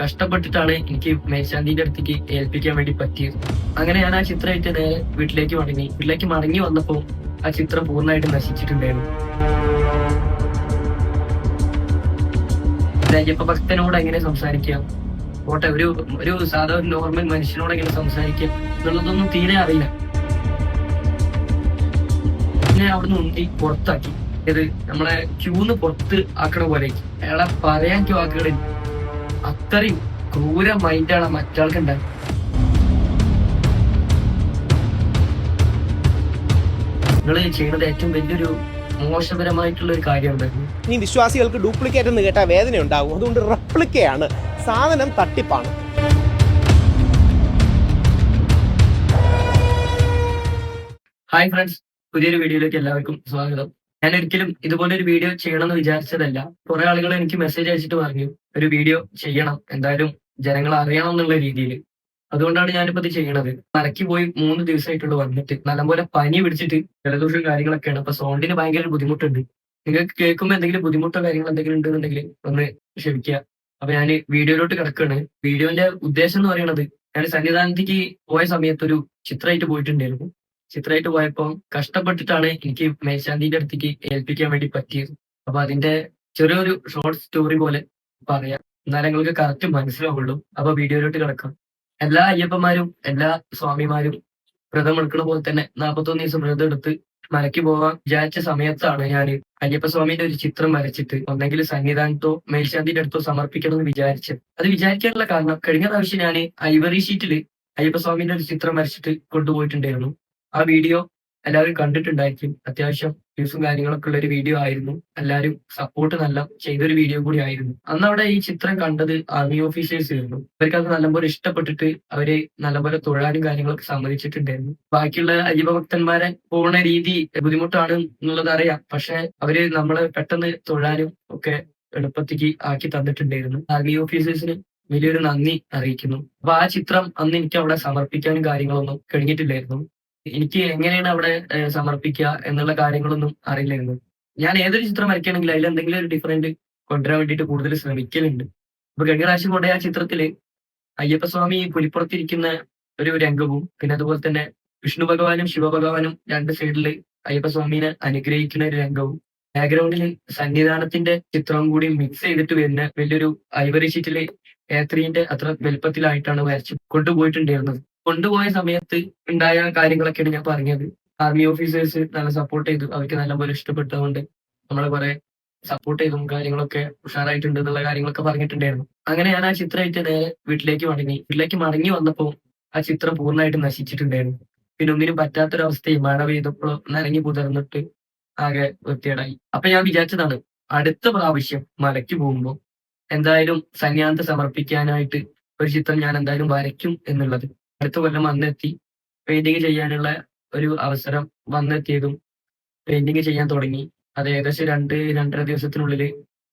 കഷ്ടപ്പെട്ടിട്ടാണ് എനിക്ക് മേശാന്തിന്റെ അടുത്തേക്ക് ഏൽപ്പിക്കാൻ വേണ്ടി പറ്റിയത്. അങ്ങനെ ഞാൻ ആ ചിത്രമായിട്ട് നേരെ വീട്ടിലേക്ക് മടങ്ങി. വീട്ടിലേക്ക് മടങ്ങി വന്നപ്പോൾ ആ ചിത്രം പൂർണമായിട്ട് നശിച്ചിട്ടുണ്ടായിരുന്നു. അയ്യപ്പ ഭക്തനോട് എങ്ങനെ സംസാരിക്കാം പോട്ടെ ഒരു ഒരു സാധാരണ നോർമൽ മനുഷ്യനോട് എങ്ങനെ സംസാരിക്കാം എന്നുള്ളതൊന്നും തീരെ അറിയില്ല. പിന്നെ അവിടുന്ന് ഉന്തി പുറത്താക്കി. ഇത് നമ്മളെ ക്യൂന്ന് പുറത്ത് ആക്കണ പോലെ അയാളെ പറയാൻ വാക്കുകളിൽ അത്രയും ക്രൂര മൈൻഡാണ് മറ്റാൾക്ക് ഉണ്ടായത് നിങ്ങൾ ചെയ്യുന്നത് ഏറ്റവും വലിയൊരു മോശപരമായിട്ടുള്ള ഒരു കാര്യമുണ്ടായിരുന്നു ഇനി വിശ്വാസികൾക്ക് ഡ്യൂപ്ലിക്കേറ്റ് എന്ന് കേട്ടാൽ വേദന ഉണ്ടാകും അതുകൊണ്ട് റെപ്ലിക്കയാണ് സാധനം തട്ടിപ്പാണ്. ഹായ് ഫ്രണ്ട്സ് പുതിയൊരു വീഡിയോയിലേക്ക് എല്ലാവർക്കും സ്വാഗതം. ഞാൻ ഒരിക്കലും ഇതുപോലെ ഒരു വീഡിയോ ചെയ്യണം എന്ന് വിചാരിച്ചതല്ല. കുറെ ആളുകൾ എനിക്ക് മെസ്സേജ് അയച്ചിട്ട് പറഞ്ഞു ഒരു വീഡിയോ ചെയ്യണം. എന്തായാലും ജനങ്ങൾ അറിയണം എന്നുള്ള രീതിയിൽ അതുകൊണ്ടാണ് ഞാനിപ്പോ ഇത് ചെയ്യണത്. മറക്കി പോയി മൂന്ന് ദിവസമായിട്ടുള്ളൂ വന്നിട്ട്. നല്ലപോലെ പനി പിടിച്ചിട്ട് ജലദോഷവും കാര്യങ്ങളൊക്കെയാണ്. അപ്പൊ സൗണ്ടിന് ഭയങ്കര ബുദ്ധിമുട്ടുണ്ട്. നിങ്ങൾക്ക് കേൾക്കുമ്പോൾ എന്തെങ്കിലും ബുദ്ധിമുട്ടോ കാര്യങ്ങൾ എന്തെങ്കിലും ഉണ്ടെന്നുണ്ടെങ്കിൽ ഒന്ന് ക്ഷമിക്കുക. അപ്പൊ ഞാൻ വീഡിയോയിലോട്ട് കിടക്കുകയാണ് വീഡിയോന്റെ ഉദ്ദേശം എന്ന് പറയുന്നത് ഞാൻ സന്നിധാനത്തേക്ക് പോയ സമയത്ത് ഒരു ചിത്രമായിട്ട് പോയിട്ടുണ്ടായിരുന്നു. ചിത്രമായിട്ട് പോയപ്പോ കഷ്ടപ്പെട്ടിട്ടാണ് എനിക്ക് മേശാന്തിന്റെ അടുത്തേക്ക് ഏൽപ്പിക്കാൻ വേണ്ടി പറ്റിയത്. അപ്പൊ അതിന്റെ ചെറിയൊരു ഷോർട്ട് സ്റ്റോറി പോലെ പറയാം. എന്നാലേ നിങ്ങൾക്ക് കറക്റ്റ് മനസ്സിലാവുള്ളൂ. അപ്പൊ വീഡിയോയിലോട്ട് കിടക്കാം. എല്ലാ അയ്യപ്പന്മാരും എല്ലാ സ്വാമിമാരും വ്രതം എടുക്കുന്ന പോലെ തന്നെ നാൽപ്പത്തൊന്ന് ദിവസം വ്രതം എടുത്ത് മലയ്ക്ക് പോവാൻ വിചാരിച്ച സമയത്താണ് ഞാൻ അയ്യപ്പസ്വാമിന്റെ ഒരു ചിത്രം വരച്ചിട്ട് ഒന്നെങ്കിൽ സന്നിധാനത്തോ മേൽശാന്തിന്റെ അടുത്തോ സമർപ്പിക്കണം എന്ന് വിചാരിച്ചത്. അത് വിചാരിക്കാനുള്ള കാരണം കഴിഞ്ഞ പ്രാവശ്യം ഞാൻ ഐവറി ഷീറ്റിൽ അയ്യപ്പസ്വാമിന്റെ ഒരു ചിത്രം വരച്ചിട്ട് കൊണ്ടുപോയിട്ടുണ്ടായിരുന്നു. ആ വീഡിയോ എല്ലാവരും കണ്ടിട്ടുണ്ടായിരിക്കും. അത്യാവശ്യം വ്യൂസും കാര്യങ്ങളൊക്കെ ഉള്ള ഒരു വീഡിയോ ആയിരുന്നു. എല്ലാവരും സപ്പോർട്ട് നല്ല ചെയ്തൊരു വീഡിയോ കൂടി ആയിരുന്നു. അന്ന് അവിടെ ഈ ചിത്രം കണ്ടത് ആർമി ഓഫീസേഴ്സ് ആയിരുന്നു. അവർക്ക് അത് നല്ലപോലെ ഇഷ്ടപ്പെട്ടിട്ട് അവർ നല്ലപോലെ തൊഴാനും കാര്യങ്ങളൊക്കെ സമ്മതിച്ചിട്ടുണ്ടായിരുന്നു. ബാക്കിയുള്ള അയ്യപ്പ ഭക്തന്മാരെ പോകുന്ന രീതി ബുദ്ധിമുട്ടാണ് എന്നുള്ളത് അറിയാം. പക്ഷെ അവർ നമ്മളെ പെട്ടെന്ന് തൊഴാനും ഒക്കെ എളുപ്പത്തേക്ക് ആക്കി തന്നിട്ടുണ്ടായിരുന്നു. ആർമി ഓഫീസേഴ്സിന് വലിയൊരു നന്ദി അറിയിക്കുന്നു. അപ്പൊ ആ ചിത്രം അന്ന് എനിക്ക് അവിടെ സമർപ്പിക്കാനും കാര്യങ്ങളൊന്നും കഴിഞ്ഞിട്ടില്ലായിരുന്നു. എനിക്ക് എങ്ങനെയാണ് അവിടെ സമർപ്പിക്കുക എന്നുള്ള കാര്യങ്ങളൊന്നും അറിയില്ലായിരുന്നു. ഞാൻ ഏതൊരു ചിത്രം വരയ്ക്കുകയാണെങ്കിൽ അതിൽ എന്തെങ്കിലും ഒരു ഡിഫറെന്റ് കൊണ്ടുവരാൻ വേണ്ടിയിട്ട് കൂടുതൽ ശ്രമിക്കലുണ്ട്. അപ്പൊ കഴിഞ്ഞ പ്രാവശ്യം കൊണ്ടുപോയ ആ ചിത്രത്തിൽ അയ്യപ്പസ്വാമി പുലിപ്പുറത്തിരിക്കുന്ന ഒരു രംഗവും പിന്നെ അതുപോലെ തന്നെ വിഷ്ണു ഭഗവാനും ശിവഭഗവാനും രണ്ട് സൈഡിൽ അയ്യപ്പസ്വാമിനെ അനുഗ്രഹിക്കുന്ന ഒരു രംഗവും ബാക്ക്ഗ്രൗണ്ടിൽ സന്നിധാനത്തിന്റെ ചിത്രവും കൂടി മിക്സ് ചെയ്തിട്ട് വരുന്ന വലിയൊരു ഐവറി ഷീറ്റിൽ ഏത്രീന്റെ അത്ര വലുപ്പത്തിലായിട്ടാണ് വരച്ച് കൊണ്ടുപോയിട്ടുണ്ടായിരുന്നത്. കൊണ്ടുപോയ സമയത്ത് ഉണ്ടായ കാര്യങ്ങളൊക്കെയാണ് ഞാൻ പറഞ്ഞത്. ആർമി ഓഫീസേഴ്സ് നല്ല സപ്പോർട്ട് ചെയ്തു. അവർക്ക് നല്ലപോലെ ഇഷ്ടപ്പെട്ടതുകൊണ്ട് നമ്മളെ കുറെ സപ്പോർട്ട് ചെയ്തും കാര്യങ്ങളൊക്കെ ഉഷാറായിട്ടുണ്ട് എന്നുള്ള കാര്യങ്ങളൊക്കെ പറഞ്ഞിട്ടുണ്ടായിരുന്നു. അങ്ങനെ ഞാൻ ആ ചിത്രമായിട്ട് നേരെ വീട്ടിലേക്ക് മടങ്ങി. വീട്ടിലേക്ക് മടങ്ങി വന്നപ്പോൾ ആ ചിത്രം പൂർണമായിട്ട് നശിച്ചിട്ടുണ്ടായിരുന്നു. പിന്നെ ഒന്നിനും പറ്റാത്തൊരവസ്ഥയും മഴ പെയ്തപ്പോൾ നനങ്ങി പുതർന്നിട്ട് ആകെ വൃത്തിയേടായി അപ്പൊ ഞാൻ വിചാരിച്ചതാണ് അടുത്ത പ്രാവശ്യം മലയ്ക്ക് പോകുമ്പോൾ എന്തായാലും സന്യാന്ത സമർപ്പിക്കാനായിട്ട് ഒരു ചിത്രം ഞാൻ എന്തായാലും വരയ്ക്കും എന്നുള്ളത്. അടുത്ത കൊല്ലം വന്നെത്തി. പെയിന്റിങ് ചെയ്യാനുള്ള ഒരു അവസരം വന്നെത്തിയതും പെയിന്റിങ് ചെയ്യാൻ തുടങ്ങി. അത് ഏകദേശം രണ്ട് രണ്ടര ദിവസത്തിനുള്ളിൽ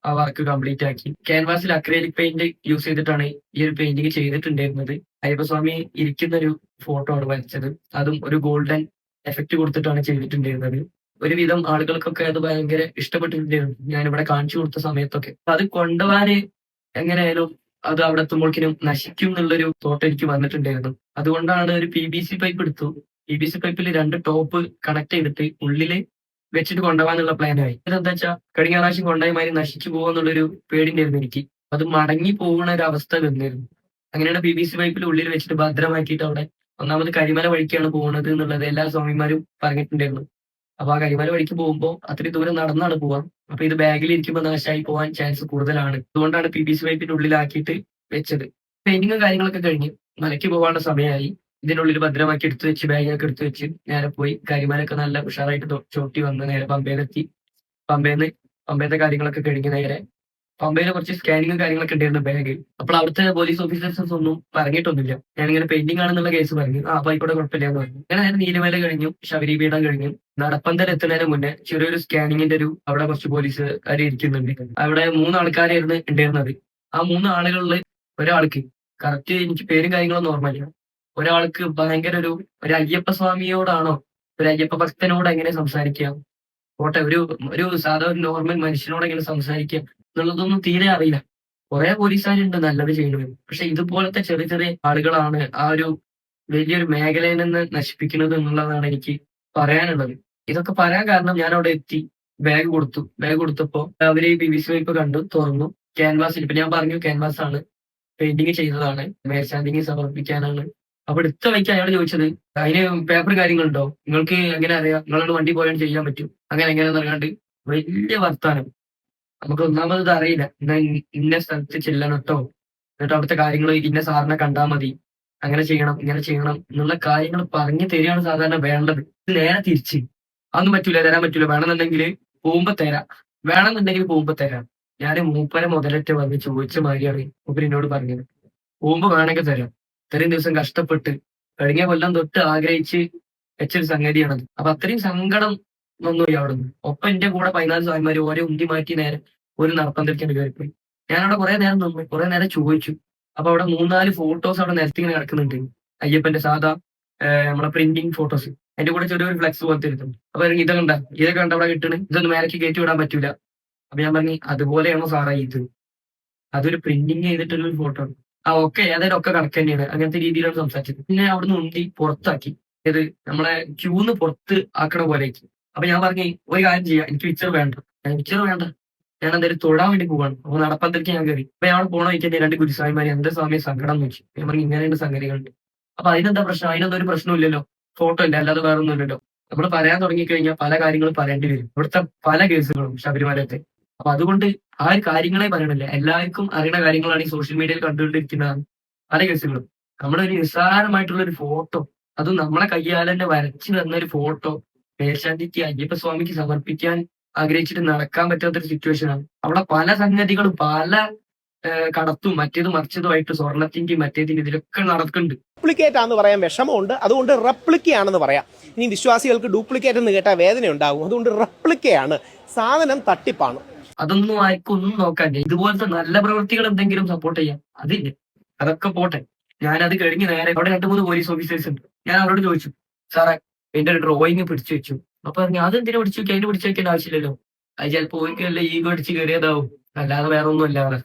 ആ വർക്ക് കംപ്ലീറ്റ് ആക്കി. ക്യാൻവാസിൽ അക്രലിക് പെയിന്റ് യൂസ് ചെയ്തിട്ടാണ് ഈ ഒരു പെയിന്റിങ് ചെയ്തിട്ടുണ്ടായിരുന്നത്. അയ്യപ്പസ്വാമി ഇരിക്കുന്ന ഒരു ഫോട്ടോ ആണ് വരച്ചത്. അതും ഒരു ഗോൾഡൻ എഫക്റ്റ് കൊടുത്തിട്ടാണ് ചെയ്തിട്ടുണ്ടായിരുന്നത്. ഒരുവിധം ആളുകൾക്കൊക്കെ അത് ഭയങ്കര ഇഷ്ടപ്പെട്ടിട്ടുണ്ടായിരുന്നു. ഞാൻ ഇവിടെ കാണിച്ചു കൊടുത്ത സമയത്തൊക്കെ. അത് കൊണ്ടുപോകാൻ എങ്ങനെയായാലും അത് അവിടെ എത്തുമ്പോഴേക്കിനും നശിക്കും എന്നുള്ളൊരു തോട്ട് എനിക്ക് വന്നിട്ടുണ്ടായിരുന്നു. അതുകൊണ്ടാണ് ഒരു പി ബി സി പൈപ്പ് എടുത്തു. പി ബി സി പൈപ്പിൽ രണ്ട് ടോപ്പ് കണക്ട് ചെയ്തിട്ട് ഉള്ളിൽ വെച്ചിട്ട് കൊണ്ടുപോകാന്നുള്ള പ്ലാനായി അതെന്താ വെച്ചാൽ കഴിഞ്ഞ പ്രാവശ്യം കൊണ്ടുപോയ മാതിരി നശിച്ചു പോകുന്നുള്ളൊരു പേടിണ്ടായിരുന്നു എനിക്ക്. അത് മടങ്ങി പോകുന്ന ഒരു അവസ്ഥ വന്നിരുന്നു. അങ്ങനെയാണ് പി ബി സി പൈപ്പിൽ ഉള്ളിൽ വെച്ചിട്ട് ഭദ്രമാക്കിയിട്ട് അവിടെ ഒന്നാമത് കരിമല വഴിക്കാണ് പോകുന്നത് എന്നുള്ളത് എല്ലാ സ്വാമിമാരും പറഞ്ഞിട്ടുണ്ടായിരുന്നു. അപ്പൊ ആ കരിമല വഴിക്ക് പോകുമ്പോൾ അത്രയും ദൂരം നടന്നാണ് പോവാം. അപ്പൊ ഇത് ബാഗിൽ ഇരിക്കുമ്പോൾ നാശമായി പോകാൻ ചാൻസ് കൂടുതലാണ്. അതുകൊണ്ടാണ് പി ബി സി പൈപ്പിന്റെ ഉള്ളിലാക്കിയിട്ട് വെച്ചത്. പെയിന്റിങ്ങും കാര്യങ്ങളൊക്കെ കഴിഞ്ഞ്. മലയ്ക്ക് പോകാനുള്ള സമയമായി. ഇതിനുള്ളിൽ ഭദ്രമാക്കി എടുത്തു വെച്ച് ബാഗൊക്കെ എടുത്തു വെച്ച് നേരെ പോയി. കരിമലൊക്കെ നല്ല ഉഷാറായിട്ട് ചോട്ടി വന്ന് നേരെ പമ്പയിലെത്തി പമ്പയിൽ പമ്പയത്തെ കാര്യങ്ങളൊക്കെ കഴിഞ്ഞ് നേരെ പമ്പയിലെ കുറച്ച് സ്കാനിങ്ങും കാര്യങ്ങളൊക്കെ ഉണ്ടായിരുന്നു ബാഗ് അപ്പോൾ അവിടുത്തെ പോലീസ് ഓഫീസേഴ്സ് ഒന്നും പറഞ്ഞിട്ടൊന്നുമില്ല. ഞാനിങ്ങനെ പെയിന്റിംഗ് ആണെന്നുള്ള കേസ് പറഞ്ഞു. ആ അപ്പൊ ആയിക്കോട്ടെ കുഴപ്പമില്ല എന്ന് പറഞ്ഞു. അങ്ങനെ നേരെ നീലമല കഴിഞ്ഞു ശബരിപീഠം കഴിഞ്ഞു. നടപ്പന്തൽ എത്തുന്നതിന് മുന്നേ ചെറിയൊരു സ്കാനിങ്ങിന്റെ ഒരു അവിടെ കുറച്ച് പോലീസുകാർ ഇരിക്കുന്നുണ്ട്. അവിടെ മൂന്ന് ആൾക്കാരായിരുന്നു ഉണ്ടായിരുന്നത്. ആ മൂന്ന് ആളുകളിൽ ഒരാൾക്ക് കറക്റ്റ് എനിക്ക് പേരും കാര്യങ്ങളൊന്നും ഓർമ്മയില്ല. ഒരാൾക്ക് ഭയങ്കര ഒരു ഒരു അയ്യപ്പ സ്വാമിയോടാണോ ഒരു അയ്യപ്പ ഭക്തനോട് എങ്ങനെ സംസാരിക്കാം? പോട്ടെ ഒരു ഒരു സാധാരണ നോർമൽ മനുഷ്യനോട് എങ്ങനെ സംസാരിക്കാം എന്നുള്ളതൊന്നും തീരെ അറിയില്ല. കുറെ പോലീസുകാരുണ്ട് നല്ലത് ചെയ്യുന്നത് പക്ഷെ ഇതുപോലത്തെ ചെറിയ ചെറിയ ആളുകളാണ് ആ ഒരു വലിയൊരു മേഖലയിൽ നിന്ന് നശിപ്പിക്കുന്നത് എന്നുള്ളതാണ് എനിക്ക് പറയാനുള്ളത്. ഇതൊക്കെ പറയാൻ കാരണം ഞാൻ അവിടെ എത്തി ബാഗ് കൊടുത്തു. ബാഗ് കൊടുത്തപ്പോ അവർ ബി ബി സി വൈപ്പ് കണ്ടു തുറന്നു. ക്യാൻവാസിൽ ഇപ്പൊ ഞാൻ പറഞ്ഞു ക്യാൻവാസ് ആണ്. പെയിന്റിങ് ചെയ്തതാണ് മേൽശാന്തിക്ക് സമർപ്പിക്കാനാണ്. അപ്പൊ എടുത്ത വഴിക്ക് അയാൾ ചോദിച്ചത് അതിന് പേപ്പർ കാര്യങ്ങളുണ്ടോ? നിങ്ങൾക്ക് എങ്ങനെ അറിയാം? നിങ്ങളോട് വണ്ടി പോയാൽ ചെയ്യാൻ പറ്റും. അങ്ങനെ എങ്ങനെ അറിയാണ്ട് വലിയ വർത്താനം. നമുക്ക് ഒന്നാമത് ഇത് അറിയില്ല. എന്നാ ഇന്ന- സ്ഥലത്ത് ചെല്ലണം കേട്ടോ എന്നിട്ട് അവിടുത്തെ കാര്യങ്ങൾ ഇന്ന സാറിനെ കണ്ടാൽ മതി. അങ്ങനെ ചെയ്യണം ഇങ്ങനെ ചെയ്യണം എന്നുള്ള കാര്യങ്ങൾ പറഞ്ഞു തരികയാണ് സാധാരണ വേണ്ടത്. നേരെ തിരിച്ച്. അതൊന്നും പറ്റൂല തരാൻ പറ്റൂല. വേണമെന്നുണ്ടെങ്കിൽ പോകുമ്പോ തരാം. വേണമെന്നുണ്ടെങ്കിൽ പോകുമ്പോ തരാം. ഞാൻ മൂപ്പരെ മുതലറ്റ വന്ന് ചോദിച്ച മാതിരിയാണ് മൂപ്പരിനോട് പറഞ്ഞത്. പോകുമ്പോ വേണമെങ്കിൽ തരാം. ഇത്രയും ദിവസം കഷ്ടപ്പെട്ട് കഴിഞ്ഞ കൊല്ലം തൊട്ട് ആഗ്രഹിച്ച് വെച്ചൊരു സംഗതിയാണത്. അപ്പൊ അത്രയും സങ്കടം വന്നുപോയി അവിടെ നിന്ന് ഒപ്പം എന്റെ കൂടെ പതിനാല് സ്വാമിമാര് ഓരോ ഉന്തി മാറ്റി നേരെ ഒരു നടപ്പന്തലിക്കാൻ കയറിപ്പോയി ഞാൻ അവിടെ കുറെ നേരം നിന്നു കുറെ നേരം ചോദിച്ചു. അപ്പൊ അവിടെ മൂന്നാൽ ഫോട്ടോസ് അവിടെ നിരത്തി ഇങ്ങനെ കിടക്കുന്നുണ്ട്. അയ്യപ്പന്റെ സാധാ നമ്മളെ പ്രിന്റിങ് ഫോട്ടോസ് അതിന്റെ കൂടെ ചെറിയൊരു ഫ്ലെക്സ് പോലത്തെ ഇരുത്തും അപ്പൊ ഇതൊക്കെ ഉണ്ടാ ഇതൊക്കെ കണ്ട അവിടെ കിട്ടണ്. ഇതൊന്നും മേലേക്ക് കയറ്റി വിടാൻ പറ്റൂല. അപ്പൊ ഞാൻ പറഞ്ഞു അതുപോലെയാണോ സാറേ ഇത്? അതൊരു പ്രിന്റിങ് ചെയ്തിട്ടുള്ള ഒരു ഫോട്ടോ ആ ഒക്കെ ഏതായാലും ഒക്കെ കണക്ക് തന്നെയാണ്. അങ്ങനത്തെ രീതിയിലാണ് സംസാരിച്ചത്. പിന്നെ അവിടുന്ന് ഉണ്ടി പുറത്താക്കി. ഇത് നമ്മളെ ക്യൂന്ന് പുറത്ത് ആക്കണ പോലേക്ക് അപ്പൊ ഞാൻ പറഞ്ഞു ഒരു കാര്യം ചെയ്യാം. എനിക്ക് പിക്ചർ വേണ്ട. പിക്ചർ വേണ്ട. ഞാൻ എന്തായാലും തൊഴാൻ വേണ്ടി പോവാണ്. അപ്പൊ നടപ്പന്തലേക്ക് ഞാൻ കയറി അപ്പൊ ഞാൻ അവിടെ പോണ വയ്ക്കാൻ രണ്ട് ഗുരുസ്വാമിമാര് എന്റെ സ്വാമി സങ്കടം വെച്ചു ഞാൻ പറഞ്ഞു ഇങ്ങനെയുള്ള സംഗതികളുണ്ട്. അപ്പൊ അതിനെന്താ പ്രശ്നം? അതിനെന്താ ഒരു പ്രശ്നമില്ലല്ലോ ഫോട്ടോ ഇല്ല. അല്ലാതെ വേറെ ഒന്നുമില്ലല്ലോ നമ്മൾ പറയാൻ തുടങ്ങി കഴിഞ്ഞാൽ പല കാര്യങ്ങളും പറയേണ്ടി വരും. ഇവിടുത്തെ പല കേസുകളും ശബരിമലത്തെ അപ്പൊ അതുകൊണ്ട് ആ ഒരു കാര്യങ്ങളെ പറയണില്ല? എല്ലാവർക്കും അറിയുന്ന കാര്യങ്ങളാണ് ഈ സോഷ്യൽ മീഡിയയിൽ കണ്ടുകൊണ്ടിരിക്കുന്നതാണ് പല കേസുകളും നമ്മുടെ ഒരു നിസ്സാരമായിട്ടുള്ള ഒരു ഫോട്ടോ അത് നമ്മളെ കയ്യാൽ വരച്ചു തന്ന ഒരു ഫോട്ടോ മേൽശാന്തിക്ക് അയ്യപ്പസ്വാമിക്ക് സമർപ്പിക്കാൻ ആഗ്രഹിച്ചിട്ട് നടക്കാൻ പറ്റാത്തൊരു സിറ്റുവേഷൻ ആണ്. അവിടെ പല സംഗതികളും പല കടത്തും മറ്റേത് മറിച്ചതുമായിട്ട് സ്വർണത്തിന്റെയും മറ്റേതിന്റെ ഇതിലൊക്കെ നടക്കുന്നുണ്ട്. ഡ്യൂപ്ലിക്കേറ്റ് ആണെന്ന് പറയാൻ വിഷമമുണ്ട്. അതുകൊണ്ട് റെപ്ലിക്കയാണെന്ന് പറയാം. ഇനി വിശ്വാസികൾക്ക് ഡ്യൂപ്ലിക്കേറ്റ് എന്ന് കേട്ടാൽ വേദന ഉണ്ടാകും അതുകൊണ്ട് റെപ്ലിക്കയാണ് സാധനം തട്ടിപ്പാണ്. അതൊന്നും ആർക്കും ഒന്നും നോക്കാൻ ഇതുപോലത്തെ നല്ല പ്രവൃത്തികൾ എന്തെങ്കിലും സപ്പോർട്ട് ചെയ്യാം. അതില്ല. അതൊക്കെ പോട്ടെ. ഞാനത് കഴിഞ്ഞ് നേരെ അവിടെ രണ്ട് മൂന്ന് പോലീസ് ഓഫീസേഴ്സ് ഉണ്ട്. ഞാൻ അവരോട് ചോദിച്ചു സാറേ എന്റെ ഒരു ഡ്രോയിങ് പിടിച്ചു വെച്ചു. അപ്പൊ പറഞ്ഞു അതെന്തിനാ പിടിച്ചു വെക്കുക? അതിന് പിടിച്ചു വെക്കേണ്ട ആവശ്യമില്ലല്ലോ. അത് ചിലപ്പോ ഓയിക്കല്ല ഈഗോ അടിച്ച് കയറിയതാവും. അല്ലാതെ വേറെ ഒന്നും അല്ലാതെ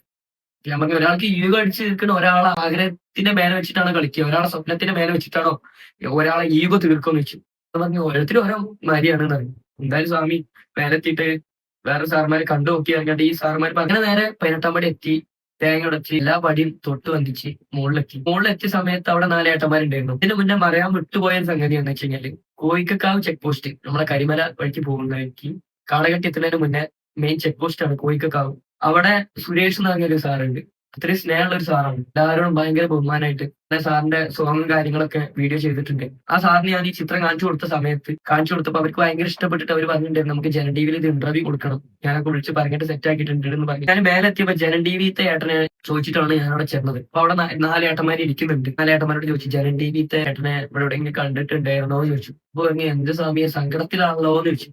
ഞാൻ പറഞ്ഞു ഒരാൾക്ക് ഈഗോ അടിച്ച് നിൽക്കുന്ന ഒരാളെ ആഗ്രഹത്തിന്റെ മേലെ വെച്ചിട്ടാണ് കളിക്കുക. ഒരാളെ സ്വപ്നത്തിന്റെ മേലെ വെച്ചിട്ടാണോ ഒരാളെ ഈഗോ തീർക്കുമെന്ന് വെച്ചു. പറഞ്ഞു ഓരോരുത്തരും ഓരോ മാരിയാണ് പറഞ്ഞു. എന്തായാലും സ്വാമി മേലെത്തിയിട്ട് വേറെ സാർമാര് കണ്ടു നോക്കി അറിഞ്ഞിട്ട് ഈ സാർമാര് അങ്ങനെ നേരെ പതിനെട്ടാം പടി എത്തി തേങ്ങ ഉടച്ച് എല്ലാ പടിയും തൊട്ട് വന്ദിച്ച് മുകളിലെത്തി മുകളിലെത്തിയ സമയത്ത് അവിടെ നാല് ഏട്ടന്മാരുണ്ടായിരുന്നു. ഇതിന് മുന്നേ മറയാൻ വിട്ടുപോയ സംഗതി എന്ന് വെച്ച് കഴിഞ്ഞാൽ കോയിക്കക്കാവ് ചെക്ക് പോസ്റ്റ് നമ്മളെ കരിമല വഴിക്ക് പോകുന്ന വഴിക്ക് കാളകെട്ടി എത്തുന്നതിന് മുന്നേ മെയിൻ ചെക്ക് പോസ്റ്റ് ആണ് കോയിക്കക്കാവ് അവിടെ സുരേഷ് എന്ന് പറഞ്ഞൊരു സാറുണ്ട്. അത്രയും സ്നേഹമുള്ള ഒരു സാറാണ്. എല്ലാവരോടും ഭയങ്കര ബഹുമാനായിട്ട് ഞാൻ സാറിന്റെ സോങ്ങും കാര്യങ്ങളൊക്കെ വീഡിയോ ചെയ്തിട്ടുണ്ട്. ആ സാറിന് ഞാൻ ഈ ചിത്രം കാണിച്ചു കൊടുത്ത സമയത്ത് കാണിച്ചു കൊടുത്തപ്പോൾ അവർക്ക് ഭയങ്കര ഇഷ്ടപ്പെട്ടിട്ട് അവർ പറഞ്ഞിട്ടുണ്ടായിരുന്നു നമുക്ക് ജന ടി വിയിൽ ഇത് ഇന്റർവ്യൂ കൊടുക്കണം. ഞാനൊക്കെ വിളിച്ച് പറഞ്ഞിട്ട് സെറ്റ് ആക്കിയിട്ടുണ്ട് എന്ന് പറഞ്ഞു. ഞാൻ മേലെ എത്തിയപ്പോൾ ജനൻ ടി വിത്തെ ഏട്ടനെ ചോദിച്ചിട്ടാണ് ഞാൻ അവിടെ ചെന്നത് അപ്പൊ അവിടെ നാല് ഏട്ടന്മാർ ഇരിക്കുന്നുണ്ട്. നാല് ഏട്ടന്മാരോട് ചോദിച്ചു ജന ടി വിത്തെ ഏട്ടനെ ഇവിടെ എവിടെയെങ്കിലും കണ്ടിട്ടുണ്ടായിരുന്നോ? എന്ന് ചോദിച്ചു. അപ്പൊ ഇങ്ങനെ എന്ത് സ്വാമിയെ സങ്കടത്തിലാണല്ലോ എന്ന് ചോദിച്ചു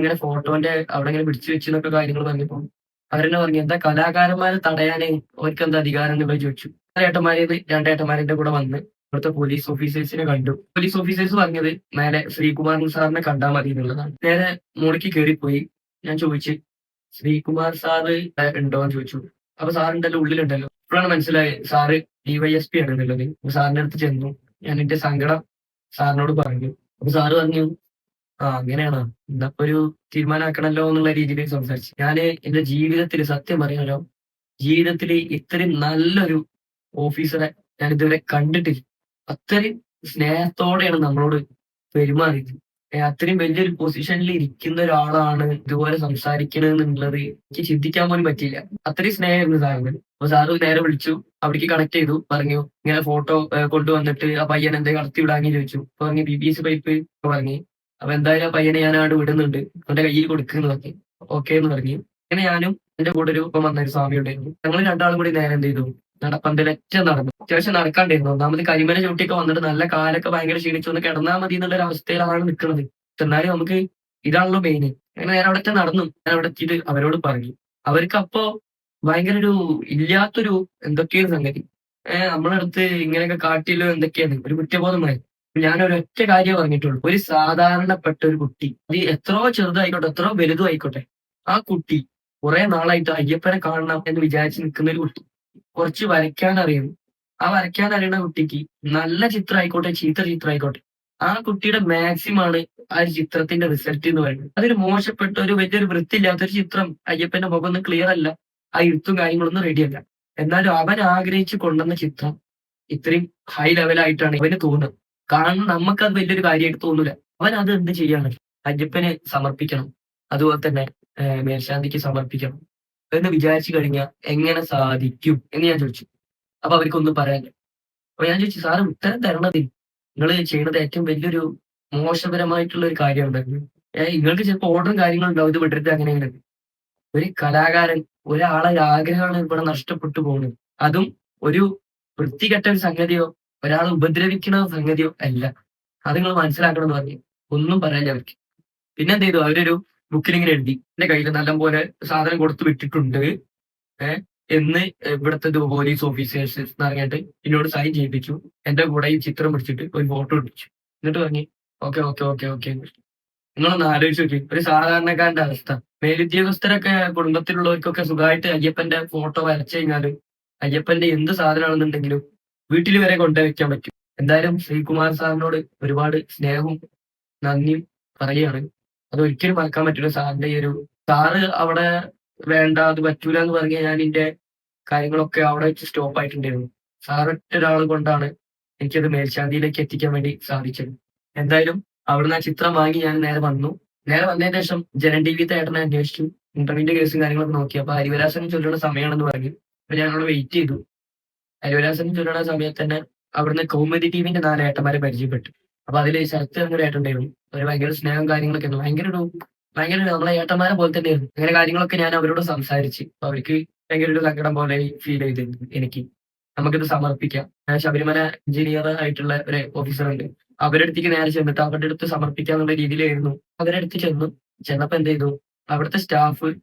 ഇങ്ങനെ ഫോട്ടോന്റെ അവിടെ ഇങ്ങനെ പിടിച്ചു വെച്ചെന്നൊക്കെ കാര്യങ്ങൾ പറഞ്ഞപ്പോ അവരെന്നെ പറഞ്ഞു എന്താ കലാകാരന്മാരെ തടയാനേ അവർക്ക് എന്താ അധികാരം എന്നുള്ളത് ചോദിച്ചു. ഏട്ടന്മാരെ രണ്ടേട്ടന്മാരുടെ കൂടെ വന്ന് ഇവിടുത്തെ പോലീസ് ഓഫീസേഴ്സിനെ കണ്ടു. പോലീസ് ഓഫീസേഴ്സ് പറഞ്ഞത് നേരെ ശ്രീകുമാരൻ സാറിനെ കണ്ടാൽ മതി എന്നുള്ളതാണ്. നേരെ മുറിക്ക് കയറിപ്പോയി ഞാൻ ചോദിച്ചു ശ്രീകുമാർ സാറ് ഉണ്ടോ? എന്ന് ചോദിച്ചു. അപ്പൊ സാറുണ്ടല്ലോ ഉള്ളിലുണ്ടല്ലോ. ഇപ്പോഴാണ് മനസ്സിലായത് സാറ് ഡിവൈഎസ്പി ആണ് എന്നുള്ളത് സാറിന്റെ അടുത്ത് ചെന്നു. ഞാൻ എന്റെ സങ്കടം സാറിനോട് പറഞ്ഞു. അപ്പൊ സാറ് പറഞ്ഞു ആ അങ്ങനെയാണ്. എന്നപ്പോ ഒരു തീരുമാനമാക്കണല്ലോ എന്നുള്ള രീതിയിൽ സംസാരിച്ചു. ഞാൻ എന്റെ ജീവിതത്തിൽ സത്യം പറയാലോ ജീവിതത്തിൽ ഇത്രയും നല്ലൊരു ഓഫീസറെ ഞാൻ ഇതുവരെ കണ്ടിട്ടില്ല. അത്രയും സ്നേഹത്തോടെയാണ് നമ്മളോട് പെരുമാറിയത്. അത്രയും വലിയൊരു പൊസിഷനിൽ ഇരിക്കുന്ന ഒരാളാണ് ഇതുപോലെ സംസാരിക്കണെന്നുള്ളത് എനിക്ക് ചിന്തിക്കാൻ പോലും പറ്റിയില്ല. അത്രയും സ്നേഹമായിരുന്നു സാറിന്. അപ്പൊ സാറ് നേരെ വിളിച്ചു അവിടേക്ക് കണക്ട് ചെയ്തു പറഞ്ഞു ഇങ്ങനെ ഫോട്ടോ കൊണ്ടുവന്നിട്ട് ആ പയ്യൻ എന്തേ കടത്തി വിടാങ്ങി ചോദിച്ചു പറഞ്ഞു ബി ബി എസ് പൈപ്പ് പറഞ്ഞു. അപ്പൊ എന്തായാലും ആ പയ്യനെ ഞാൻ അവിടെ വിടുന്നുണ്ട്. അവന്റെ കയ്യിൽ കൊടുക്കുന്നു പറഞ്ഞു ഓക്കെ എന്ന് പറഞ്ഞു. അങ്ങനെ ഞാനും എന്റെ കൂടെ ഒരു ഇപ്പം വന്നൊരു സ്വാമി ഞങ്ങൾ രണ്ടാളും കൂടി നേരെ എന്ത് ചെയ്തു? നടപ്പന്തലറ്റ നടന്നു. അത്യാവശ്യം നടക്കാണ്ടിരുന്നു ഒന്നാമത് കരിമല ചൂട്ടിയൊക്കെ വന്നിട്ട് നല്ല കാലൊക്കെ ഭയങ്കര ക്ഷീണിച്ചു. വന്ന് കിടന്നാൽ മതി എന്നുള്ള ഒരു അവസ്ഥയിലാണ് നിൽക്കുന്നത് എന്നാലും നമുക്ക് ഇതാണല്ലോ മെയിൻ അങ്ങനെ നേരെ അവിടെ നടന്നു. ഞാൻ അവിടെ എത്തിയിട്ട് അവരോട് പറഞ്ഞു. അവർക്ക് അപ്പോ ഭയങ്കര ഒരു ഇല്ലാത്തൊരു എന്തൊക്കെയാണ് സംഗതി. ഏഹ് നമ്മളടുത്ത് ഇങ്ങനെയൊക്കെ കാട്ടിയല്ലോ എന്തൊക്കെയാണ് ഒരു കുറ്റബോധമായി ഞാൻ ഒരൊറ്റ കാര്യം പറഞ്ഞിട്ടുള്ളൂ. ഒരു സാധാരണപ്പെട്ട ഒരു കുട്ടി അത് എത്രയോ ചെറുതായിക്കോട്ടെ എത്രയോ വലുതും ആയിക്കോട്ടെ ആ കുട്ടി കുറെ നാളായിട്ട് അയ്യപ്പനെ കാണണം എന്ന് വിചാരിച്ച് നിൽക്കുന്ന ഒരു കുട്ടി കുറച്ച് വരയ്ക്കാൻ അറിയുന്നു ആ വരയ്ക്കാൻ അറിയുന്ന കുട്ടിക്ക് നല്ല ചിത്രം ആയിക്കോട്ടെ ചീത്ത ചിത്രം ആയിക്കോട്ടെ ആ കുട്ടിയുടെ മാക്സിമാണ് ആ ഒരു ചിത്രത്തിന്റെ റിസൾട്ട് എന്ന് പറയുന്നത്. അതൊരു മോശപ്പെട്ട ഒരു വലിയൊരു വൃത്തിയില്ലാത്ത ഒരു ചിത്രം അയ്യപ്പന്റെ മുഖം ഒന്നും ക്ലിയർ അല്ല ആ എഴുത്തും കാര്യങ്ങളൊന്നും റെഡിയല്ല എന്നാലും അവൻ ആഗ്രഹിച്ചു കൊണ്ടുവന്ന ചിത്രം ഇത്രയും ഹൈ ലെവലായിട്ടാണ് ഇവന് തോന്നുന്നത്. കാരണം നമുക്കത് വലിയൊരു കാര്യമായിട്ട് തോന്നില്ല അവൻ അത് എന്ത് ചെയ്യാണ്? അയ്യപ്പന് സമർപ്പിക്കണം. അതുപോലെ തന്നെ മേൽശാന്തിക്ക് സമർപ്പിക്കണം. എന്ന് വിചാരിച്ചു കഴിഞ്ഞാൽ എങ്ങനെ സാധിക്കും എന്ന് ഞാൻ ചോദിച്ചു. അപ്പൊ അവർക്കൊന്നും പറയാനില്ല. അപ്പൊ ഞാൻ ചോദിച്ചു സാറ് ഉത്തരം തരണതിൽ നിങ്ങൾ ചെയ്യുന്നത് ഏറ്റവും വലിയൊരു മോശപരമായിട്ടുള്ള ഒരു ഏഹ് നിങ്ങൾക്ക് ചിലപ്പോൾ ഓർഡറും കാര്യങ്ങളും ഉണ്ടാവും. ഇത് വിട്ടിട്ട് അങ്ങനെ അങ്ങനെ ഒരു കലാകാരൻ ഒരാളെ ആഗ്രഹമാണ് ഇവിടെ നഷ്ടപ്പെട്ടു പോകുന്നത്. അതും ഒരു വൃത്തികെട്ട ഒരു സംഗതിയോ ഒരാളെ ഉപദ്രവിക്കുന്ന സംഗതിയോ അല്ല. അത് നിങ്ങൾ മനസ്സിലാക്കണം എന്ന് പറഞ്ഞു ഒന്നും പറയാനില്ല അവർക്ക് പിന്നെ എന്ത് ചെയ്തു? അവരൊരു ബുക്കിൽ ഇങ്ങനെ എഴുതി. എന്റെ കയ്യിൽ നല്ലപോലെ സാധനം കൊടുത്തു വിട്ടിട്ടുണ്ട്. ഏഹ് എന്ന് ഇവിടുത്തെ പോലീസ് ഓഫീസേഴ്സ് എന്ന് പറഞ്ഞിട്ട് എന്നോട് സൈൻ ചെയ്യിപ്പിച്ചു. എന്റെ കൂടെ ഈ ചിത്രം പിടിച്ചിട്ട് ഒരു ഫോട്ടോ പിടിച്ചു. എന്നിട്ട് പറഞ്ഞു ഓക്കെ ഓക്കെ ഓക്കെ ഓക്കെ. നിങ്ങളൊന്ന് ആലോചിച്ച് നോക്കി. ഒരു സാധാരണക്കാരന്റെ അവസ്ഥ. മേലുദ്യോഗസ്ഥരൊക്കെ കുടുംബത്തിലുള്ളവർക്കൊക്കെ സുഖമായിട്ട് അയ്യപ്പന്റെ ഫോട്ടോ വരച്ചു കഴിഞ്ഞാൽ അയ്യപ്പന്റെ എന്ത് സാധനമാണെന്നുണ്ടെങ്കിലും വീട്ടിൽ വരെ കൊണ്ടുവയ്ക്കാൻ പറ്റും. എന്തായാലും ശ്രീകുമാർ സാറിനോട് ഒരുപാട് സ്നേഹവും നന്ദിയും പറയുകയാണ്. അത് ഒരിക്കലും മറക്കാൻ പറ്റില്ല. സാറിന്റെ ഈ ഒരു സാറ് അവിടെ വേണ്ട അത് പറ്റൂല എന്ന് പറഞ്ഞ ഞാൻ എന്റെ കാര്യങ്ങളൊക്കെ അവിടെ വെച്ച് സ്റ്റോപ്പ് ആയിട്ടുണ്ടായിരുന്നു. സാറിട്ട് ഒരാൾ കൊണ്ടാണ് എനിക്കത് മേൽശാന്തിയിലേക്ക് എത്തിക്കാൻ വേണ്ടി സാധിച്ചത്. എന്തായാലും അവിടുന്ന് ആ ചിത്രം വാങ്ങി ഞാൻ നേരെ വന്നു. നേരെ വന്നതിന് ശേഷം ജനൻ ടി വി തേട്ടനെ അന്വേഷിച്ചു. ഇന്റർവ്യൂവിന്റെ കേസും കാര്യങ്ങളൊക്കെ നോക്കി. അപ്പൊ ഹരിവരാസൻ ചൊല്ലുന്ന സമയമാണെന്ന് പറഞ്ഞു. അപ്പൊ ഞാൻ അവിടെ വെയിറ്റ് ചെയ്തു. ഹരിവരാസൻ ചൊല്ലുന്ന സമയത്ത് തന്നെ അവിടുന്ന് കൗമുദി ടീമിന്റെ നാല് ഏട്ടന്മാരെ പരിചയപ്പെട്ടു. അപ്പൊ അതിൽ ശരത്ത് എന്നൊരു ഏട്ടുണ്ടായിരുന്നു ഒരു ഭയങ്കര സ്നേഹം കാര്യങ്ങളൊക്കെ. ഭയങ്കര ഒരു ഭയങ്കര നമ്മളെ ഏട്ടന്മാരെ പോലെ തന്നെയായിരുന്നു അങ്ങനെ കാര്യങ്ങളൊക്കെ ഞാൻ അവരോട് സംസാരിച്ച്. അപ്പൊ അവർക്ക് ഭയങ്കര ഒരു സങ്കടം പോലെ ഫീൽ ചെയ്തിരുന്നു എനിക്ക്. നമുക്കിത് സമർപ്പിക്കാം. ഞാൻ ശബരിമല എഞ്ചിനീയർ ആയിട്ടുള്ള ഒരു ഓഫീസർ ഉണ്ട്. അവരുടെ അടുത്തേക്ക് നേരെ ചെന്നിട്ട് അവരുടെ അടുത്ത് സമർപ്പിക്കാന്നുള്ള രീതിയിലായിരുന്നു. അവരുടെ അടുത്ത് ചെന്നു. ചെന്നപ്പോ എന്ത് ചെയ്തു? അവിടുത്തെ സ്റ്റാഫ്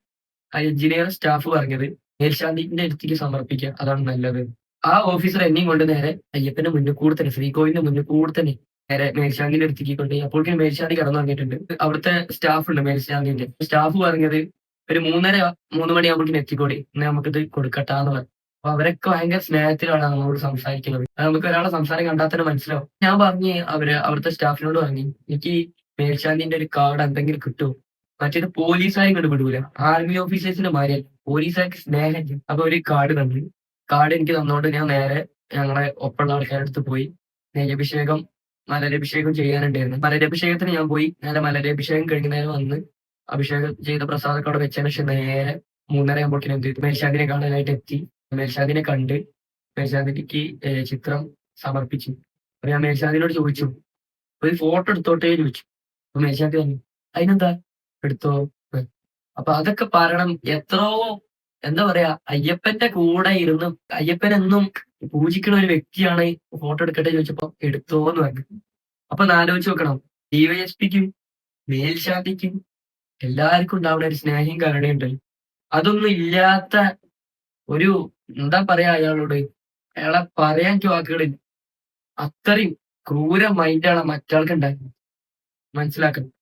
എഞ്ചിനീയർ സ്റ്റാഫ് പറഞ്ഞത് മേൽശാന്തിന്റെ അടുത്തേക്ക് സമർപ്പിക്കുക. അതാണ് നല്ലത്. ആ ഓഫീസർ എന്നെയും കൊണ്ട് നേരെ അയ്യപ്പന്റെ മുന്നിൽ കൂടെ തന്നെ ശ്രീകോവിലിന്റെ മുന്നിൽ കൂടെ തന്നെ നേരെ മേൽശാന്തിന്റെ അടുത്തേക്ക് കൊണ്ട് അപ്പോഴേക്കും മേൽശാന്തി കടന്നു വന്നിട്ടുണ്ട്. അവിടുത്തെ സ്റ്റാഫ് ഉണ്ട് മേൽശാന്തിന്റെ. സ്റ്റാഫ് പറഞ്ഞത് ഒരു മൂന്നര മൂന്ന് മണിയാകുമ്പോഴേക്കും എത്തിക്കോടി. നമുക്കിത് കൊടുക്കട്ടാന്ന് പറഞ്ഞു. അപ്പൊ അവരൊക്കെ ഭയങ്കര സ്നേഹത്തിലാണ് നമ്മളോട് സംസാരിക്കുന്നത്. നമുക്ക് ഒരാളെ സംസാരം കണ്ടാൽ തന്നെ മനസ്സിലാവും. ഞാൻ പറഞ്ഞ് അവർ അവിടുത്തെ സ്റ്റാഫിനോട് പറഞ്ഞു എനിക്ക് മേൽശാന്തിന്റെ ഒരു കാർഡ് എന്തെങ്കിലും കിട്ടുമോ? മറ്റേത് പോലീസുകാരെ ഇങ്ങോട്ട് ആർമി ഓഫീസേഴ്സിന്റെ മാതിരി പോലീസുകാർക്ക് സ്നേഹം അപ്പൊ ഒരു കാർഡ് തന്നു. കാർഡ് എനിക്ക് തന്നോണ്ട് ഞാൻ നേരെ ഞങ്ങളെ ഒപ്പമുള്ള ആൾക്കാരുടെ അടുത്ത് പോയി. നെയ്യഭിഷേകം മലരഭിഷേകം ചെയ്യാനുണ്ടായിരുന്നു. മലരഭിഷേകത്തിന് ഞാൻ പോയി. നേരെ മലരഭിഷേകം നേരം വന്ന് അഭിഷേകം ചെയ്ത പ്രസാദൊക്കെ അവിടെ വെച്ചതിന് ശേഷം നേരെ മൂന്നര ആകുമ്പോഴേക്കും എന്ത് ചെയ്തു? മേൽശാന്തിനെ കാണാനായിട്ട് എത്തി. മേൽശാന്തിനെ കണ്ട് മേൽശാന്തിക്ക് ചിത്രം സമർപ്പിച്ചു. അപ്പൊ ഞാൻ മേൽശാന്തിനോട് ചോദിച്ചു. ഒരു ഫോട്ടോ എടുത്തോട്ടേ ചോദിച്ചു. അപ്പൊ മേൽശാന്തി പറഞ്ഞു അതിനെന്താ എടുത്തോ? അപ്പൊ അതൊക്കെ പറയണം. എത്രയോ എന്താ പറയാ അയ്യപ്പന്റെ കൂടെ ഇരുന്ന് അയ്യപ്പൻ എന്നും പൂജിക്കുന്ന ഒരു വ്യക്തിയാണ് ഫോട്ടോ എടുക്കട്ടെ ചോദിച്ചപ്പോ എടുത്തോ എന്ന് പറഞ്ഞു. അപ്പൊ ആലോചിച്ച് നോക്കണം. ഡിവൈഎസ്പിക്കും മേൽശാന്തിക്കും എല്ലാവർക്കും ഉണ്ടാവുന്ന ഒരു സ്നേഹയും കരുണയുണ്ട്. അതൊന്നും ഇല്ലാത്ത ഒരു എന്താ പറയാ അയാളോട് അയാളെ പറയാൻ വാക്കുകളിൽ അത്രയും ക്രൂര മൈൻഡാണ് മറ്റാൾക്ക് ഉണ്ടായിരുന്നത്. മനസ്സിലാക്കുന്നത്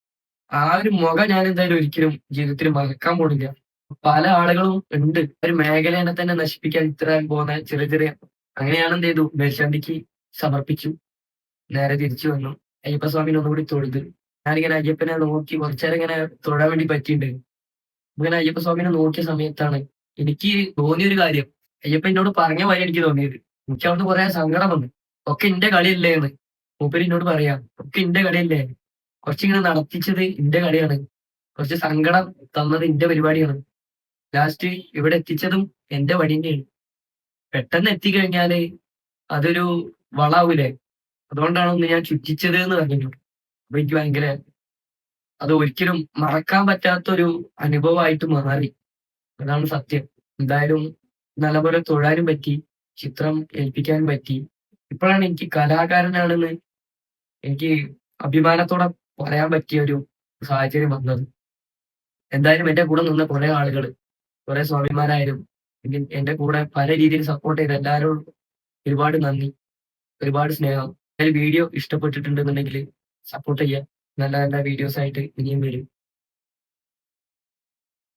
ആ ഒരു മുഖം ഞാൻ എന്തായാലും ഒരിക്കലും ജീവിതത്തിൽ മറക്കാൻ പോണില്ല. പല ആളുകളും ഉണ്ട്. ഒരു മേഖലയെ തന്നെ നശിപ്പിക്കാൻ ഇത്ര പോകുന്ന ചെറിയ ചെറിയ അങ്ങനെയാണ് എന്ത് ചെയ്തു? മേൽശാന്തിക്ക് സമർപ്പിച്ചു. നേരെ തിരിച്ചു വന്നു. അയ്യപ്പസ്വാമിനെ ഒന്നുകൂടി തൊഴുത്. ഞാനിങ്ങനെ അയ്യപ്പനെ നോക്കി കുറച്ചേരം ഇങ്ങനെ തൊഴാൻ വേണ്ടി പറ്റിയിട്ടുണ്ട്. ഇങ്ങനെ അയ്യപ്പസ്വാമിനെ നോക്കിയ സമയത്താണ് എനിക്ക് തോന്നിയ ഒരു കാര്യം. അയ്യപ്പ എന്നോട് പറഞ്ഞ വഴി എനിക്ക് തോന്നിയത്. എനിക്ക് അവിടുന്ന് കുറെ സങ്കടം വന്നു. ഒക്കെ എന്റെ കളിയല്ലേ എന്ന്? മൂപ്പര് എന്നോട് പറയാം ഒക്കെ എന്റെ കളിയല്ലേ കുറച്ചിങ്ങനെ നടത്തിച്ചത് എന്റെ കളിയാണ്. കുറച്ച് സങ്കടം തന്നത് എന്റെ പരിപാടിയാണ്. ലാസ്റ്റ് ഇവിടെ എത്തിച്ചതും എന്റെ വടി തന്നെയാണ് പെട്ടെന്ന് എത്തിക്കഴിഞ്ഞാൽ അതൊരു വളാവൂലേ? അതുകൊണ്ടാണ് ഒന്ന് ഞാൻ ചുറ്റിച്ചത് എന്ന് പറഞ്ഞു അപ്പൊ എനിക്ക് ഭയങ്കര അത് ഒരിക്കലും മറക്കാൻ പറ്റാത്തൊരു അനുഭവമായിട്ട് മാറി. അതാണ് സത്യം. എന്തായാലും നല്ലപോലെ തൊഴാനും പറ്റി ചിത്രം ഏൽപ്പിക്കാനും പറ്റി. ഇപ്പോഴാണ് എനിക്ക് കലാകാരനാണെന്ന് എനിക്ക് അഭിമാനത്തോടെ പറയാൻ പറ്റിയ ഒരു സാഹചര്യം വന്നത്. എന്തായാലും എന്റെ കൂടെ നിന്ന കുറെ ആളുകൾ കുറെ സ്വാമിമാരായാലും എന്റെ കൂടെ പല രീതിയിൽ സപ്പോർട്ട് ചെയ്ത എല്ലാവരോടും ഒരുപാട് നന്ദി ഒരുപാട് സ്നേഹം. വീഡിയോ ഇഷ്ടപ്പെട്ടിട്ടുണ്ടെന്നുണ്ടെങ്കിൽ സപ്പോർട്ട് ചെയ്യുക നല്ല നല്ല വീഡിയോസ് ആയിട്ട് ഇനിയും വരും.